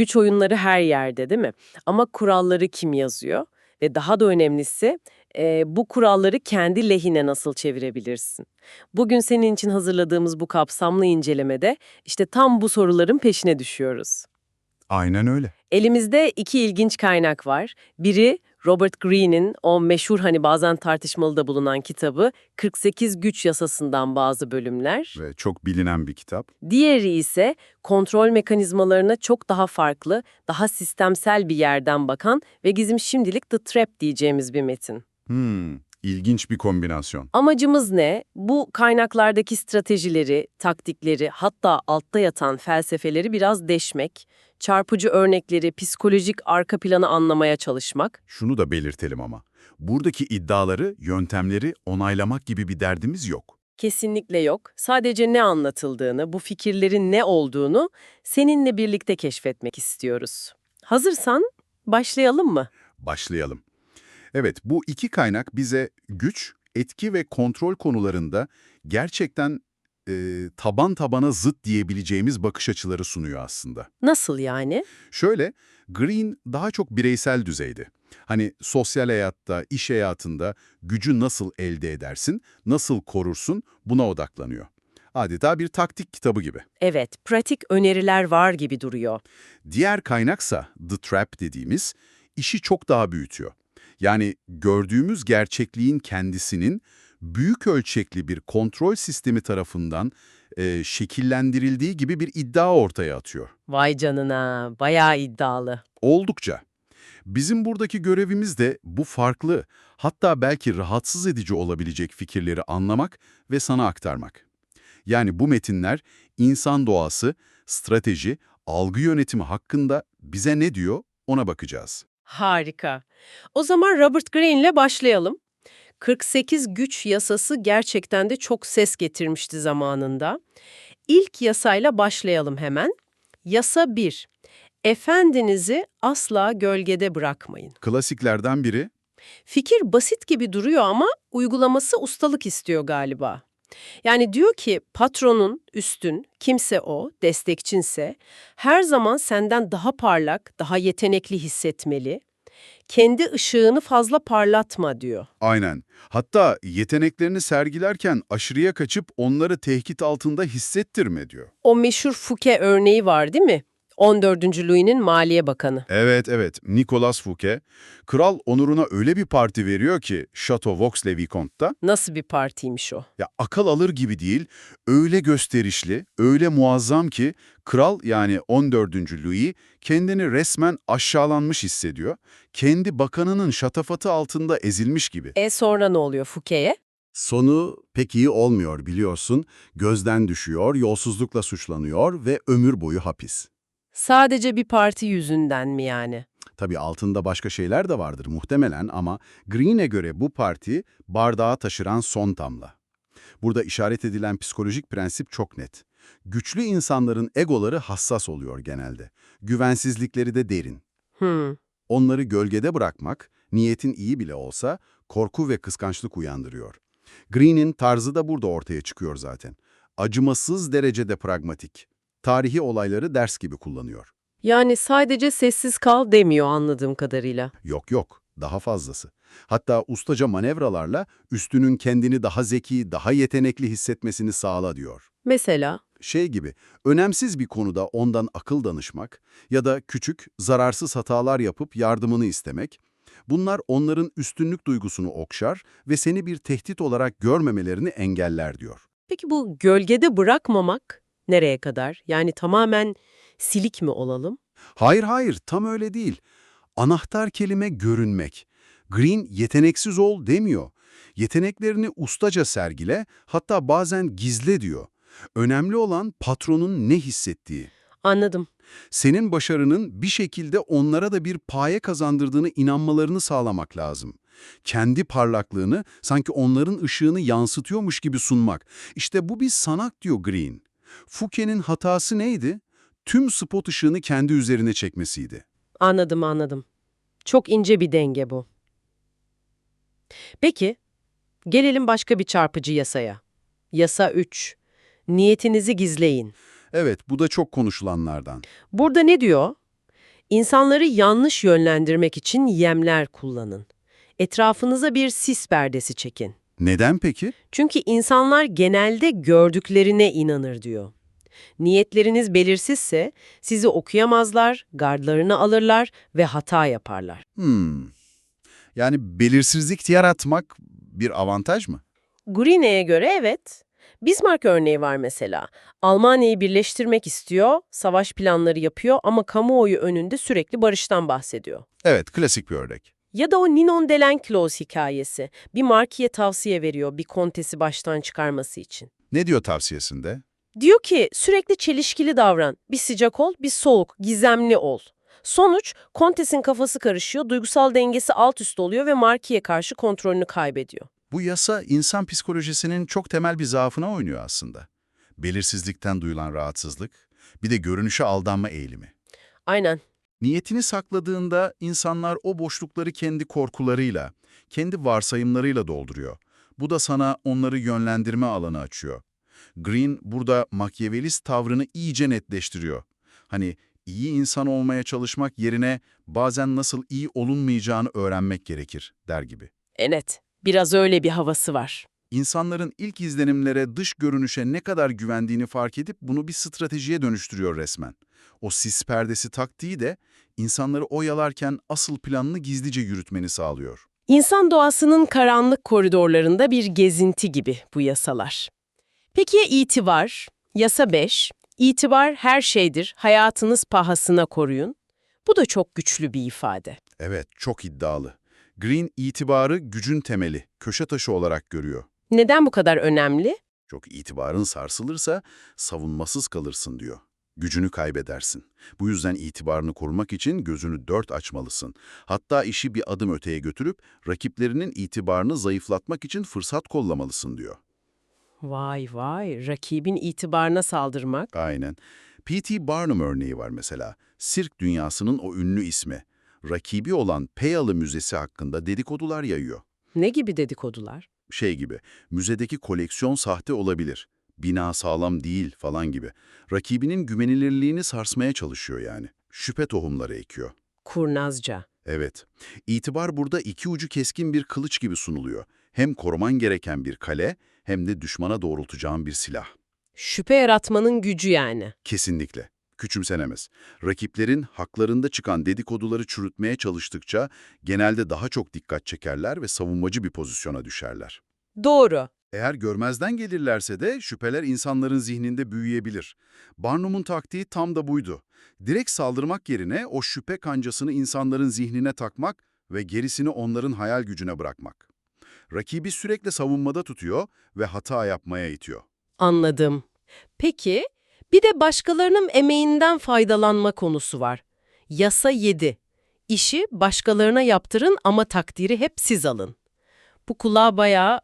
Güç oyunları her yerde değil mi? Ama kuralları kim yazıyor? Ve daha da önemlisi e, bu kuralları kendi lehine nasıl çevirebilirsin? Bugün senin için hazırladığımız bu kapsamlı incelemede işte tam bu soruların peşine düşüyoruz. Aynen öyle. Elimizde iki ilginç kaynak var. Biri Robert Greene'in o meşhur hani bazen tartışmalı da bulunan kitabı 48 Güç Yasasından bazı bölümler. Ve çok bilinen bir kitap. Diğeri ise kontrol mekanizmalarına çok daha farklı, daha sistemsel bir yerden bakan ve bizim şimdilik The Trap diyeceğimiz bir metin. Hmm, ilginç bir kombinasyon. Amacımız ne? Bu kaynaklardaki stratejileri, taktikleri, hatta altta yatan felsefeleri biraz deşmek, çarpıcı örnekleri, psikolojik arka planı anlamaya çalışmak. Şunu da belirtelim ama. Buradaki iddiaları, yöntemleri onaylamak gibi bir derdimiz yok. Kesinlikle yok. Sadece ne anlatıldığını, bu fikirlerin ne olduğunu seninle birlikte keşfetmek istiyoruz. Hazırsan başlayalım mı? Başlayalım. Evet, bu iki kaynak bize güç, etki ve kontrol konularında gerçekten e, taban tabana zıt diyebileceğimiz bakış açıları sunuyor aslında. Nasıl yani? Şöyle, Green daha çok bireysel düzeyde. Hani sosyal hayatta, iş hayatında gücü nasıl elde edersin, nasıl korursun buna odaklanıyor. Adeta bir taktik kitabı gibi. Evet, pratik öneriler var gibi duruyor. Diğer kaynaksa The Trap dediğimiz işi çok daha büyütüyor. Yani gördüğümüz gerçekliğin kendisinin büyük ölçekli bir kontrol sistemi tarafından e, şekillendirildiği gibi bir iddia ortaya atıyor. Vay canına, bayağı iddialı. Oldukça. Bizim buradaki görevimiz de bu farklı, hatta belki rahatsız edici olabilecek fikirleri anlamak ve sana aktarmak. Yani bu metinler insan doğası, strateji, algı yönetimi hakkında bize ne diyor ona bakacağız. Harika. O zaman Robert Greene'le başlayalım. 48 güç yasası gerçekten de çok ses getirmişti zamanında. İlk yasayla başlayalım hemen. Yasa 1. Efendinizi asla gölgede bırakmayın. Klasiklerden biri Fikir basit gibi duruyor ama uygulaması ustalık istiyor galiba. Yani diyor ki patronun, üstün, kimse o, destekçinse her zaman senden daha parlak, daha yetenekli hissetmeli. Kendi ışığını fazla parlatma diyor. Aynen. Hatta yeteneklerini sergilerken aşırıya kaçıp onları tehdit altında hissettirme diyor. O meşhur Fouquet örneği var değil mi? 14. Louis'nin Maliye Bakanı. Evet evet, Nicolas Fouquet. Kral onuruna öyle bir parti veriyor ki Chateau Vaux-le-Vicomte'da Nasıl bir partiymiş o? ya akıl alır gibi değil, öyle gösterişli, öyle muazzam ki kral yani 14. Louis kendini resmen aşağılanmış hissediyor. Kendi bakanının şatafatı altında ezilmiş gibi. E sonra ne oluyor Fouquet'e? Sonu pek iyi olmuyor biliyorsun. Gözden düşüyor, yolsuzlukla suçlanıyor ve ömür boyu hapis. Sadece bir parti yüzünden mi yani? Tabii altında başka şeyler de vardır muhtemelen ama Green'e göre bu parti bardağı taşıran son damla. Burada işaret edilen psikolojik prensip çok net. Güçlü insanların egoları hassas oluyor genelde. Güvensizlikleri de derin. Hmm. Onları gölgede bırakmak, niyetin iyi bile olsa, korku ve kıskançlık uyandırıyor. Green'in tarzı da burada ortaya çıkıyor zaten. Acımasız derecede pragmatik. Tarihi olayları ders gibi kullanıyor. Yani sadece sessiz kal demiyor anladığım kadarıyla. Yok yok, daha fazlası. Hatta ustaca manevralarla üstünün kendini daha zeki, daha yetenekli hissetmesini sağla diyor. Mesela? Şey gibi, önemsiz bir konuda ondan akıl danışmak ya da küçük, zararsız hatalar yapıp yardımını istemek, bunlar onların üstünlük duygusunu okşar ve seni bir tehdit olarak görmemelerini engeller diyor. Peki bu gölgede bırakmamak nereye kadar? Yani tamamen silik mi olalım? Hayır hayır, tam öyle değil. Anahtar kelime görünmek. Green yeteneksiz ol demiyor. Yeteneklerini ustaca sergile, hatta bazen gizle diyor. Önemli olan patronun ne hissettiği. Anladım. Senin başarının bir şekilde onlara da bir paye kazandırdığını inanmalarını sağlamak lazım. Kendi parlaklığını sanki onların ışığını yansıtıyormuş gibi sunmak. İşte bu bir sanat diyor Green. Fouquet'in hatası neydi? Tüm spot ışığını kendi üzerine çekmesiydi. Anladım anladım. Çok ince bir denge bu. Peki, gelelim başka bir çarpıcı yasaya. Yasa 3. Niyetinizi gizleyin. Evet, bu da çok konuşulanlardan. Burada ne diyor? İnsanları yanlış yönlendirmek için yemler kullanın. Etrafınıza bir sis perdesi çekin. Neden peki? Çünkü insanlar genelde gördüklerine inanır diyor. Niyetleriniz belirsizse sizi okuyamazlar, gardlarını alırlar ve hata yaparlar. Hmm. Yani belirsizlik yaratmak bir avantaj mı? Greene'ye göre evet. Bismarck örneği var mesela. Almanya'yı birleştirmek istiyor, savaş planları yapıyor ama kamuoyu önünde sürekli barıştan bahsediyor. Evet, klasik bir örnek. Ya da o Ninon de Lenclos hikayesi. Bir markiye tavsiye veriyor bir kontesi baştan çıkarması için. Ne diyor tavsiyesinde? Diyor ki sürekli çelişkili davran. Bir sıcak ol, bir soğuk, gizemli ol. Sonuç, kontesin kafası karışıyor, duygusal dengesi alt üst oluyor ve markiye karşı kontrolünü kaybediyor. Bu yasa insan psikolojisinin çok temel bir zaafına oynuyor aslında. Belirsizlikten duyulan rahatsızlık, bir de görünüşe aldanma eğilimi. Aynen. Niyetini sakladığında insanlar o boşlukları kendi korkularıyla, kendi varsayımlarıyla dolduruyor. Bu da sana onları yönlendirme alanı açıyor. Green burada makyavelist tavrını iyice netleştiriyor. Hani iyi insan olmaya çalışmak yerine bazen nasıl iyi olunmayacağını öğrenmek gerekir der gibi. Evet, biraz öyle bir havası var. İnsanların ilk izlenimlere, dış görünüşe ne kadar güvendiğini fark edip bunu bir stratejiye dönüştürüyor resmen. O sis perdesi taktiği de insanları oyalarken asıl planını gizlice yürütmeni sağlıyor. İnsan doğasının karanlık koridorlarında bir gezinti gibi bu yasalar. Peki ya itibar? Yasa 5. İtibar her şeydir, hayatınız pahasına koruyun. Bu da çok güçlü bir ifade. Evet, çok iddialı. Green itibarı gücün temeli, köşe taşı olarak görüyor. Neden bu kadar önemli? Çok itibarın sarsılırsa savunmasız kalırsın diyor. Gücünü kaybedersin. Bu yüzden itibarını korumak için gözünü dört açmalısın. Hatta işi bir adım öteye götürüp rakiplerinin itibarını zayıflatmak için fırsat kollamalısın diyor. Vay vay, rakibin itibarına saldırmak. Aynen. P.T. Barnum örneği var mesela. Sirk dünyasının o ünlü ismi. Rakibi olan Peyalı Müzesi hakkında dedikodular yayıyor. Ne gibi dedikodular? Şey gibi, müzedeki koleksiyon sahte olabilir, bina sağlam değil falan gibi. Rakibinin güvenilirliğini sarsmaya çalışıyor yani. Şüphe tohumları ekiyor. Kurnazca. Evet, itibar burada iki ucu keskin bir kılıç gibi sunuluyor. Hem koruman gereken bir kale, hem de düşmana doğrultacağın bir silah. Şüphe yaratmanın gücü yani. Kesinlikle. Küçümsenemez. Rakiplerin haklarında çıkan dedikoduları çürütmeye çalıştıkça genelde daha çok dikkat çekerler ve savunmacı bir pozisyona düşerler. Doğru. Eğer görmezden gelirlerse de şüpheler insanların zihninde büyüyebilir. Barnum'un taktiği tam da buydu. Direkt saldırmak yerine o şüphe kancasını insanların zihnine takmak ve gerisini onların hayal gücüne bırakmak. Rakibi sürekli savunmada tutuyor ve hata yapmaya itiyor. Anladım. Peki, bir de başkalarının emeğinden faydalanma konusu var. Yasa 7. İşi başkalarına yaptırın ama takdiri hep siz alın. Bu kulağa bayağı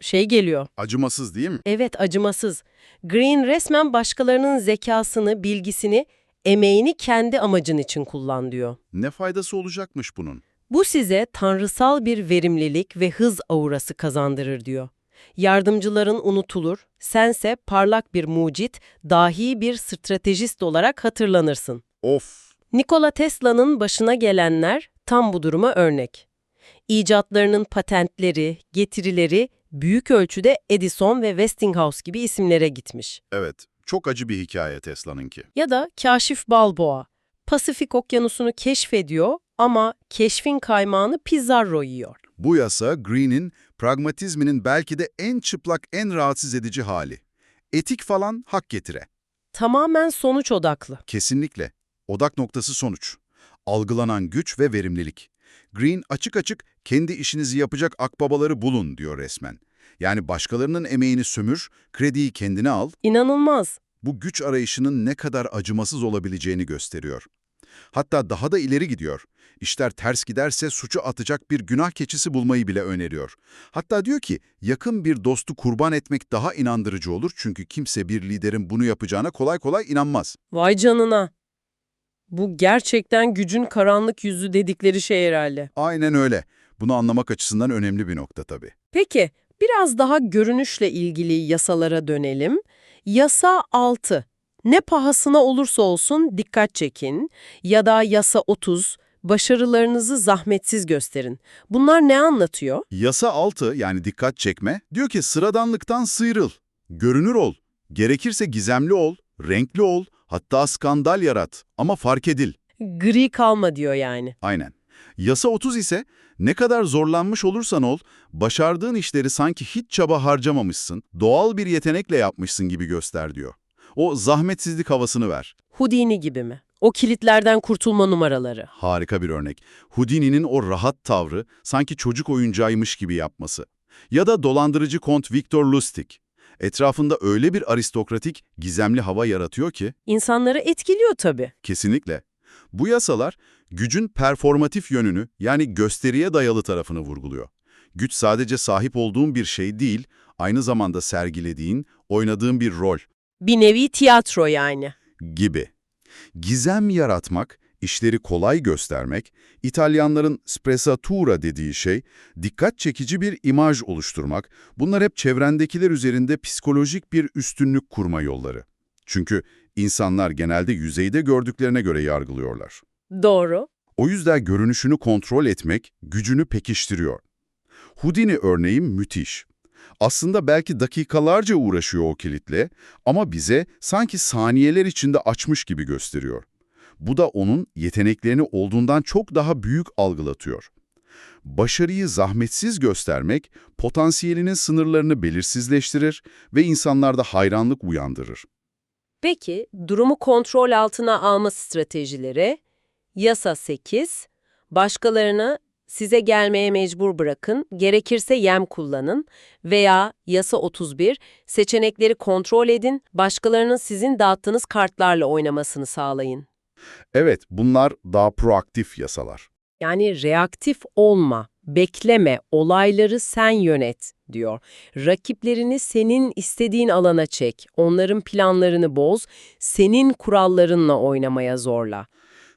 şey geliyor. Acımasız değil mi? Evet, acımasız. Green resmen başkalarının zekasını, bilgisini, emeğini kendi amacın için kullan diyor. Ne faydası olacakmış bunun? Bu size tanrısal bir verimlilik ve hız aurası kazandırır diyor. Yardımcıların unutulur, sense parlak bir mucit, dahi bir stratejist olarak hatırlanırsın. Of! Nikola Tesla'nın başına gelenler tam bu duruma örnek. İcatlarının patentleri, getirileri büyük ölçüde Edison ve Westinghouse gibi isimlere gitmiş. Evet, çok acı bir hikaye Tesla'nınki. Ya da Kaşif Balboa, Pasifik Okyanusu'nu keşfediyor ama keşfin kaymağını Pizarro yiyor. Bu yasa Green'in pragmatizminin belki de en çıplak, en rahatsız edici hali. Etik falan hak getire. Tamamen sonuç odaklı. Kesinlikle. Odak noktası sonuç. Algılanan güç ve verimlilik. Green açık açık kendi işinizi yapacak akbabaları bulun diyor resmen. Yani başkalarının emeğini sömür, krediyi kendine al, İnanılmaz. bu güç arayışının ne kadar acımasız olabileceğini gösteriyor. Hatta daha da ileri gidiyor. İşler ters giderse suçu atacak bir günah keçisi bulmayı bile öneriyor. Hatta diyor ki yakın bir dostu kurban etmek daha inandırıcı olur çünkü kimse bir liderin bunu yapacağına kolay kolay inanmaz. Vay canına. Bu gerçekten gücün karanlık yüzü dedikleri şey herhalde. Aynen öyle. Bunu anlamak açısından önemli bir nokta tabii. Peki, biraz daha görünüşle ilgili yasalara dönelim. Yasa 6. Ne pahasına olursa olsun dikkat çekin ya da yasa 30, başarılarınızı zahmetsiz gösterin. Bunlar ne anlatıyor? Yasa 6 yani dikkat çekme diyor ki sıradanlıktan sıyrıl, görünür ol, gerekirse gizemli ol, renkli ol, hatta skandal yarat ama fark edil. Gri kalma diyor yani. Aynen. Yasa 30 ise ne kadar zorlanmış olursan ol, başardığın işleri sanki hiç çaba harcamamışsın, doğal bir yetenekle yapmışsın gibi göster diyor. O zahmetsizlik havasını ver. Houdini gibi mi? O kilitlerden kurtulma numaraları. Harika bir örnek. Houdini'nin o rahat tavrı sanki çocuk oyuncağıymış gibi yapması. Ya da dolandırıcı Kont Victor Lustig. Etrafında öyle bir aristokratik, gizemli hava yaratıyor ki İnsanları etkiliyor tabii. kesinlikle. Bu yasalar gücün performatif yönünü yani gösteriye dayalı tarafını vurguluyor. Güç sadece sahip olduğun bir şey değil, aynı zamanda sergilediğin, oynadığın bir rol Bir nevi tiyatro yani. gibi. Gizem yaratmak, işleri kolay göstermek, İtalyanların sprezzatura dediği şey, dikkat çekici bir imaj oluşturmak, bunlar hep çevrendekiler üzerinde psikolojik bir üstünlük kurma yolları. Çünkü insanlar genelde yüzeyde gördüklerine göre yargılıyorlar. Doğru. O yüzden görünüşünü kontrol etmek gücünü pekiştiriyor. Houdini örneği müthiş. Aslında belki dakikalarca uğraşıyor o kilitle ama bize sanki saniyeler içinde açmış gibi gösteriyor. Bu da onun yeteneklerini olduğundan çok daha büyük algılatıyor. Başarıyı zahmetsiz göstermek, potansiyelinin sınırlarını belirsizleştirir ve insanlarda hayranlık uyandırır. Peki, durumu kontrol altına alma stratejileri, yasa 8, başkalarını size gelmeye mecbur bırakın, gerekirse yem kullanın veya yasa 31, seçenekleri kontrol edin, başkalarının sizin dağıttığınız kartlarla oynamasını sağlayın. Evet, bunlar daha proaktif yasalar. Yani reaktif olma, bekleme, olayları sen yönet diyor. Rakiplerini senin istediğin alana çek, onların planlarını boz, senin kurallarınla oynamaya zorla.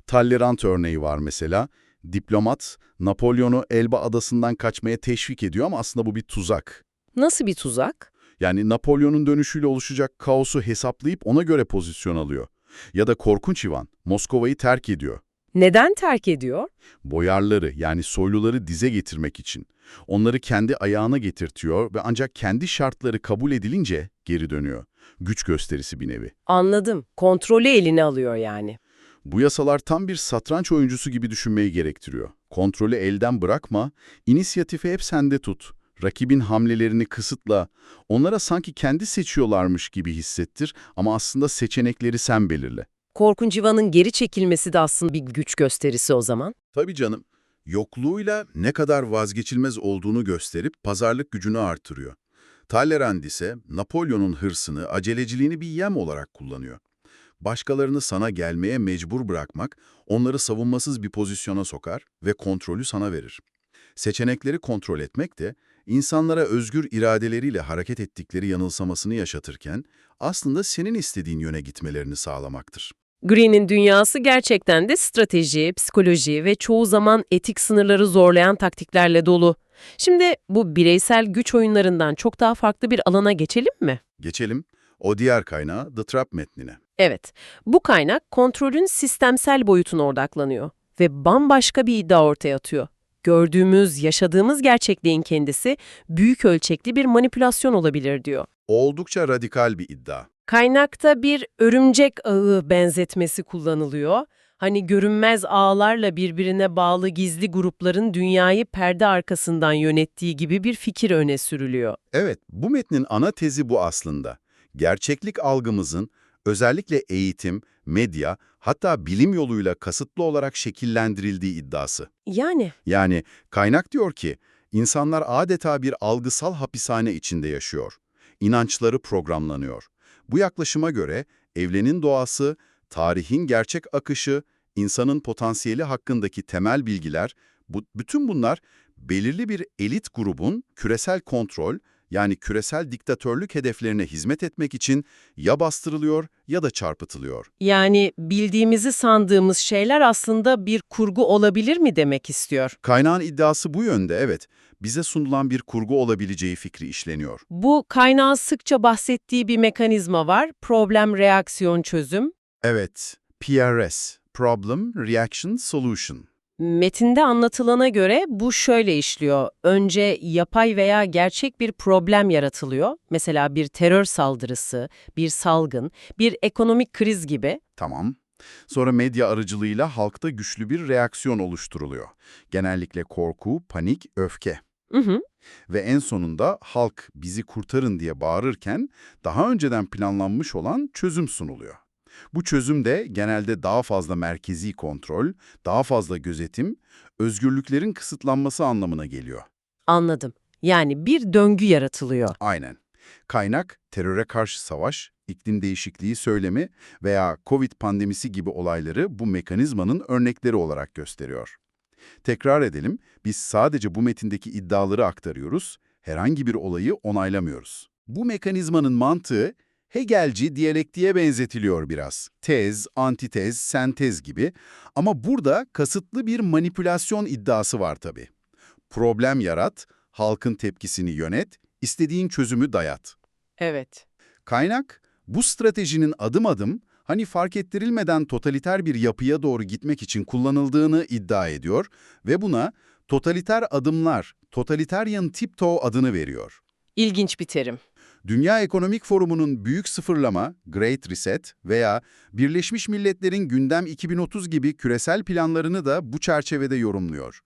Talleyrand örneği var mesela. Diplomat, Napolyon'u Elba adasından kaçmaya teşvik ediyor ama aslında bu bir tuzak. Nasıl bir tuzak? Yani Napolyon'un dönüşüyle oluşacak kaosu hesaplayıp ona göre pozisyon alıyor. Ya da Korkunç Ivan, Moskova'yı terk ediyor. Neden terk ediyor? Boyarları yani soyluları dize getirmek için. Onları kendi ayağına getirtiyor ve ancak kendi şartları kabul edilince geri dönüyor. Güç gösterisi bir nevi. Anladım. Kontrolü eline alıyor yani. Bu yasalar tam bir satranç oyuncusu gibi düşünmeyi gerektiriyor. Kontrolü elden bırakma, inisiyatifi hep sende tut. Rakibin hamlelerini kısıtla, onlara sanki kendi seçiyorlarmış gibi hissettir ama aslında seçenekleri sen belirle. Korkunç Ivan'ın geri çekilmesi de aslında bir güç gösterisi o zaman. Tabii canım, yokluğuyla ne kadar vazgeçilmez olduğunu gösterip pazarlık gücünü artırıyor. Talleyrand ise Napolyon'un hırsını, aceleciliğini bir yem olarak kullanıyor. Başkalarını sana gelmeye mecbur bırakmak, onları savunmasız bir pozisyona sokar ve kontrolü sana verir. Seçenekleri kontrol etmek de, insanlara özgür iradeleriyle hareket ettikleri yanılsamasını yaşatırken, aslında senin istediğin yöne gitmelerini sağlamaktır. Green'in dünyası gerçekten de strateji, psikoloji ve çoğu zaman etik sınırları zorlayan taktiklerle dolu. Şimdi bu bireysel güç oyunlarından çok daha farklı bir alana geçelim mi? Geçelim, o diğer kaynağı The Trap metnine. Evet, bu kaynak kontrolün sistemsel boyutuna odaklanıyor ve bambaşka bir iddia ortaya atıyor. Gördüğümüz, yaşadığımız gerçekliğin kendisi büyük ölçekli bir manipülasyon olabilir diyor. Oldukça radikal bir iddia. Kaynakta bir örümcek ağı benzetmesi kullanılıyor. Hani görünmez ağlarla birbirine bağlı gizli grupların dünyayı perde arkasından yönettiği gibi bir fikir öne sürülüyor. Evet, bu metnin ana tezi bu aslında. Gerçeklik algımızın özellikle eğitim, medya, hatta bilim yoluyla kasıtlı olarak şekillendirildiği iddiası. Yani Yani kaynak diyor ki, insanlar adeta bir algısal hapishane içinde yaşıyor. İnançları programlanıyor. Bu yaklaşıma göre evrenin doğası, tarihin gerçek akışı, insanın potansiyeli hakkındaki temel bilgiler, bu, bütün bunlar belirli bir elit grubun küresel kontrol, yani küresel diktatörlük hedeflerine hizmet etmek için ya bastırılıyor ya da çarpıtılıyor. Yani bildiğimizi sandığımız şeyler aslında bir kurgu olabilir mi demek istiyor. Kaynağın iddiası bu yönde evet. bize sunulan bir kurgu olabileceği fikri işleniyor. Bu kaynağın sıkça bahsettiği bir mekanizma var. Problem, reaksiyon, çözüm. Evet, PRS, Problem, Reaction, Solution. Metinde anlatılana göre bu şöyle işliyor. Önce yapay veya gerçek bir problem yaratılıyor. Mesela bir terör saldırısı, bir salgın, bir ekonomik kriz gibi. Tamam. Sonra medya aracılığıyla halkta güçlü bir reaksiyon oluşturuluyor. Genellikle korku, panik, öfke. Hı hı. Ve en sonunda halk bizi kurtarın diye bağırırken daha önceden planlanmış olan çözüm sunuluyor. Bu çözüm de genelde daha fazla merkezi kontrol, daha fazla gözetim, özgürlüklerin kısıtlanması anlamına geliyor. Anladım. Yani bir döngü yaratılıyor. Aynen. Kaynak, teröre karşı savaş, iklim değişikliği söylemi veya Covid pandemisi gibi olayları bu mekanizmanın örnekleri olarak gösteriyor. Tekrar edelim, biz sadece bu metindeki iddiaları aktarıyoruz, herhangi bir olayı onaylamıyoruz. Bu mekanizmanın mantığı Hegelci diyalektiğe benzetiliyor biraz. Tez, antitez, sentez gibi ama burada kasıtlı bir manipülasyon iddiası var tabii. Problem yarat, halkın tepkisini yönet, istediğin çözümü dayat. Evet. Kaynak, bu stratejinin adım adım, hani fark ettirilmeden totaliter bir yapıya doğru gitmek için kullanıldığını iddia ediyor ve buna totaliter adımlar, totalitarian tiptoe adını veriyor. İlginç bir terim. Dünya Ekonomik Forumu'nun Büyük Sıfırlama, Great Reset veya Birleşmiş Milletler'in Gündem 2030 gibi küresel planlarını da bu çerçevede yorumluyor.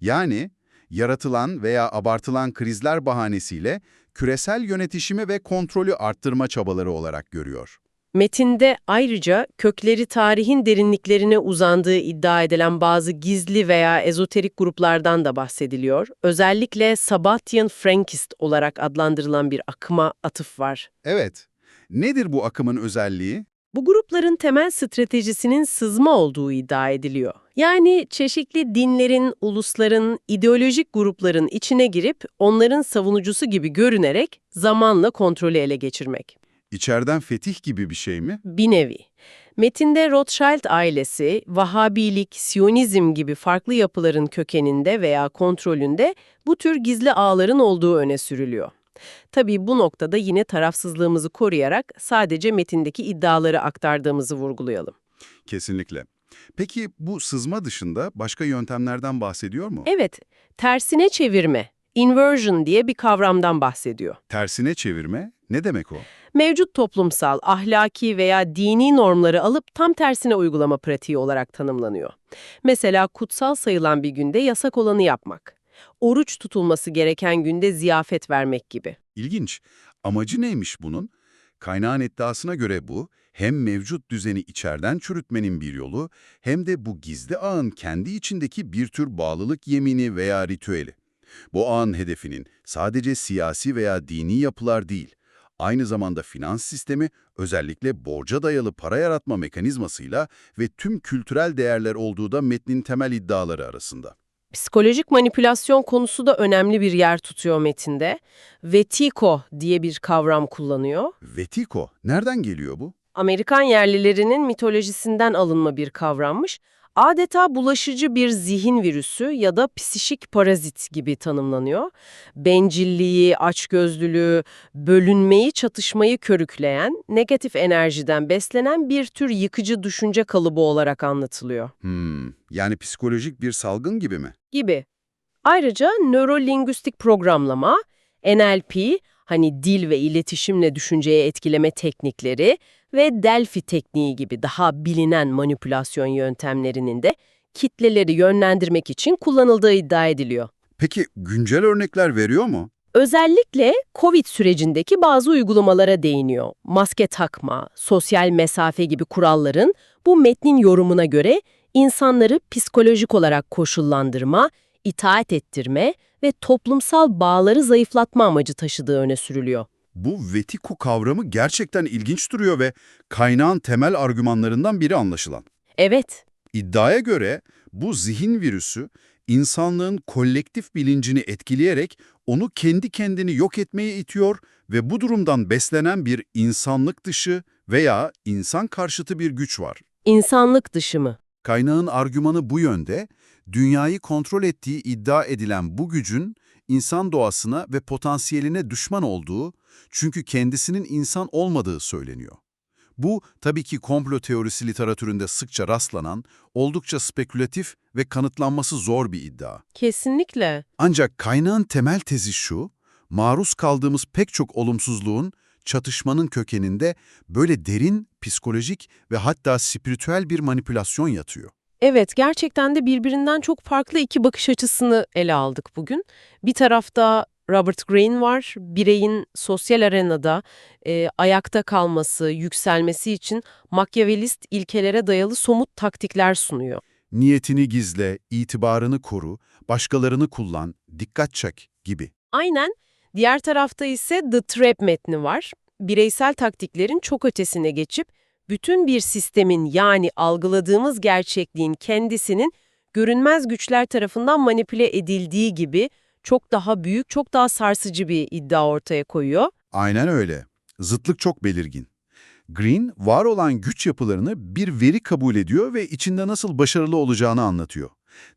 Yani yaratılan veya abartılan krizler bahanesiyle küresel yönetişimi ve kontrolü arttırma çabaları olarak görüyor. Metinde ayrıca kökleri tarihin derinliklerine uzandığı iddia edilen bazı gizli veya ezoterik gruplardan da bahsediliyor. Özellikle Sabbatian Frankist olarak adlandırılan bir akıma atıf var. Evet, nedir bu akımın özelliği? Bu grupların temel stratejisinin sızma olduğu iddia ediliyor. Yani çeşitli dinlerin, ulusların, ideolojik grupların içine girip onların savunucusu gibi görünerek zamanla kontrolü ele geçirmek. İçeriden fetih gibi bir şey mi? Bir nevi. Metinde Rothschild ailesi, Vahabilik, Siyonizm gibi farklı yapıların kökeninde veya kontrolünde bu tür gizli ağların olduğu öne sürülüyor. Tabii bu noktada yine tarafsızlığımızı koruyarak sadece metindeki iddiaları aktardığımızı vurgulayalım. Kesinlikle. Peki bu sızma dışında başka yöntemlerden bahsediyor mu? Evet, tersine çevirme, inversion diye bir kavramdan bahsediyor. Tersine çevirme ne demek o? Mevcut toplumsal, ahlaki veya dini normları alıp tam tersine uygulama pratiği olarak tanımlanıyor. Mesela kutsal sayılan bir günde yasak olanı yapmak. Oruç tutulması gereken günde ziyafet vermek gibi. İlginç. Amacı neymiş bunun? Kaynağın iddiasına göre bu, hem mevcut düzeni içeriden çürütmenin bir yolu, hem de bu gizli ağın kendi içindeki bir tür bağlılık yemini veya ritüeli. Bu ağın hedefinin sadece siyasi veya dini yapılar değil, aynı zamanda finans sistemi, özellikle borca dayalı para yaratma mekanizmasıyla ve tüm kültürel değerler olduğu da metnin temel iddiaları arasında. Psikolojik manipülasyon konusu da önemli bir yer tutuyor metinde. Vetiko diye bir kavram kullanıyor. Vetiko, nereden geliyor bu? Amerikan yerlilerinin mitolojisinden alınma bir kavrammış. Adeta bulaşıcı bir zihin virüsü ya da psişik parazit gibi tanımlanıyor. Bencilliği, açgözlülüğü, bölünmeyi, çatışmayı körükleyen, negatif enerjiden beslenen bir tür yıkıcı düşünce kalıbı olarak anlatılıyor. Hmm, yani psikolojik bir salgın gibi mi? Gibi. Ayrıca nörolingüistik programlama, NLP, hani dil ve iletişimle düşünceye etkileme teknikleri ve Delphi tekniği gibi daha bilinen manipülasyon yöntemlerinin de kitleleri yönlendirmek için kullanıldığı iddia ediliyor. Peki güncel örnekler veriyor mu? Özellikle COVID sürecindeki bazı uygulamalara değiniyor. Maske takma, sosyal mesafe gibi kuralların bu metnin yorumuna göre insanları psikolojik olarak koşullandırma, itaat ettirme ve toplumsal bağları zayıflatma amacı taşıdığı öne sürülüyor. Bu Vetiko kavramı gerçekten ilginç duruyor ve kaynağın temel argümanlarından biri anlaşılan. Evet, İddiaya göre bu zihin virüsü insanlığın kolektif bilincini etkileyerek onu kendi kendini yok etmeye itiyor ve bu durumdan beslenen bir insanlık dışı veya insan karşıtı bir güç var. insanlık dışı mı? Kaynağın argümanı bu yönde, dünyayı kontrol ettiği iddia edilen bu gücün insan doğasına ve potansiyeline düşman olduğu, çünkü kendisinin insan olmadığı söyleniyor. Bu tabii ki komplo teorisi literatüründe sıkça rastlanan, oldukça spekülatif ve kanıtlanması zor bir iddia. Kesinlikle. Ancak kaynağın temel tezi şu, maruz kaldığımız pek çok olumsuzluğun, çatışmanın kökeninde böyle derin, psikolojik ve hatta spiritüel bir manipülasyon yatıyor. Evet, gerçekten de birbirinden çok farklı iki bakış açısını ele aldık bugün. Bir tarafta Robert Greene var, bireyin sosyal arenada e, ayakta kalması, yükselmesi için makyavelist ilkelere dayalı somut taktikler sunuyor. Niyetini gizle, itibarını koru, başkalarını kullan, dikkat çek gibi. Aynen. Diğer tarafta ise The Trap metni var. Bireysel taktiklerin çok ötesine geçip bütün bir sistemin yani algıladığımız gerçekliğin kendisinin görünmez güçler tarafından manipüle edildiği gibi çok daha büyük, çok daha sarsıcı bir iddia ortaya koyuyor. Aynen öyle. Zıtlık çok belirgin. Green, var olan güç yapılarını bir veri kabul ediyor ve içinde nasıl başarılı olacağını anlatıyor.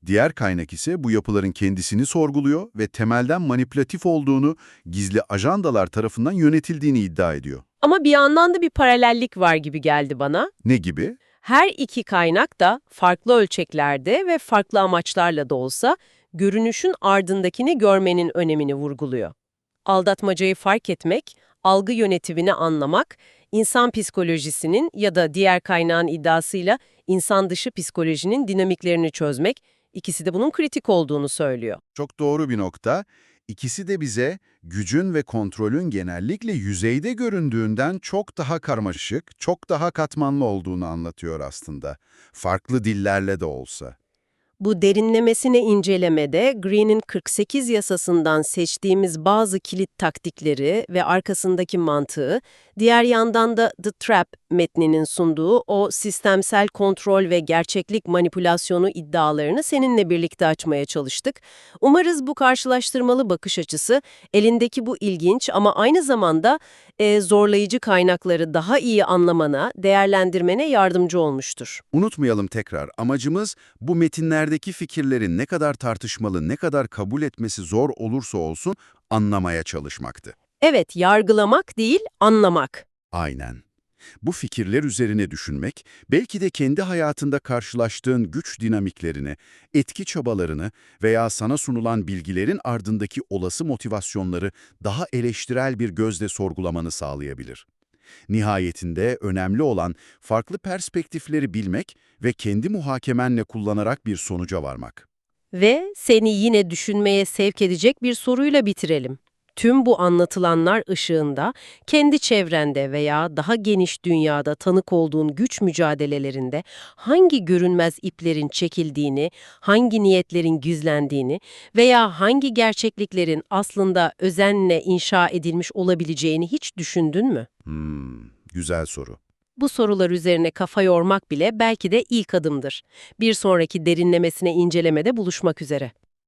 Diğer kaynak ise bu yapıların kendisini sorguluyor ve temelden manipülatif olduğunu, gizli ajandalar tarafından yönetildiğini iddia ediyor. Ama bir yandan da bir paralellik var gibi geldi bana. Ne gibi? Her iki kaynak da farklı ölçeklerde ve farklı amaçlarla da olsa görünüşün ardındakini görmenin önemini vurguluyor. Aldatmacayı fark etmek, algı yönetimini anlamak, insan psikolojisinin ya da diğer kaynağın iddiasıyla insan dışı psikolojinin dinamiklerini çözmek, ikisi de bunun kritik olduğunu söylüyor. Çok doğru bir nokta. İkisi de bize gücün ve kontrolün genellikle yüzeyde göründüğünden çok daha karmaşık, çok daha katmanlı olduğunu anlatıyor aslında. Farklı dillerle de olsa. Bu derinlemesine incelemede Green'in 48 yasasından seçtiğimiz bazı kilit taktikleri ve arkasındaki mantığı, diğer yandan da The Trap metninin sunduğu o sistemsel kontrol ve gerçeklik manipülasyonu iddialarını seninle birlikte açmaya çalıştık. Umarız bu karşılaştırmalı bakış açısı elindeki bu ilginç ama aynı zamanda e, zorlayıcı kaynakları daha iyi anlamana, değerlendirmene yardımcı olmuştur. Unutmayalım tekrar, amacımız bu metinlerdeki fikirlerin ne kadar tartışmalı, ne kadar kabul etmesi zor olursa olsun anlamaya çalışmaktı. Evet, yargılamak değil, anlamak. Aynen. Bu fikirler üzerine düşünmek, belki de kendi hayatında karşılaştığın güç dinamiklerini, etki çabalarını veya sana sunulan bilgilerin ardındaki olası motivasyonları daha eleştirel bir gözle sorgulamanı sağlayabilir. Nihayetinde önemli olan farklı perspektifleri bilmek ve kendi muhakemenle kullanarak bir sonuca varmak. Ve seni yine düşünmeye sevk edecek bir soruyla bitirelim. Tüm bu anlatılanlar ışığında kendi çevrende veya daha geniş dünyada tanık olduğun güç mücadelelerinde hangi görünmez iplerin çekildiğini, hangi niyetlerin gizlendiğini veya hangi gerçekliklerin aslında özenle inşa edilmiş olabileceğini hiç düşündün mü? Hmm, güzel soru. Bu sorular üzerine kafa yormak bile belki de ilk adımdır. Bir sonraki derinlemesine incelemede buluşmak üzere.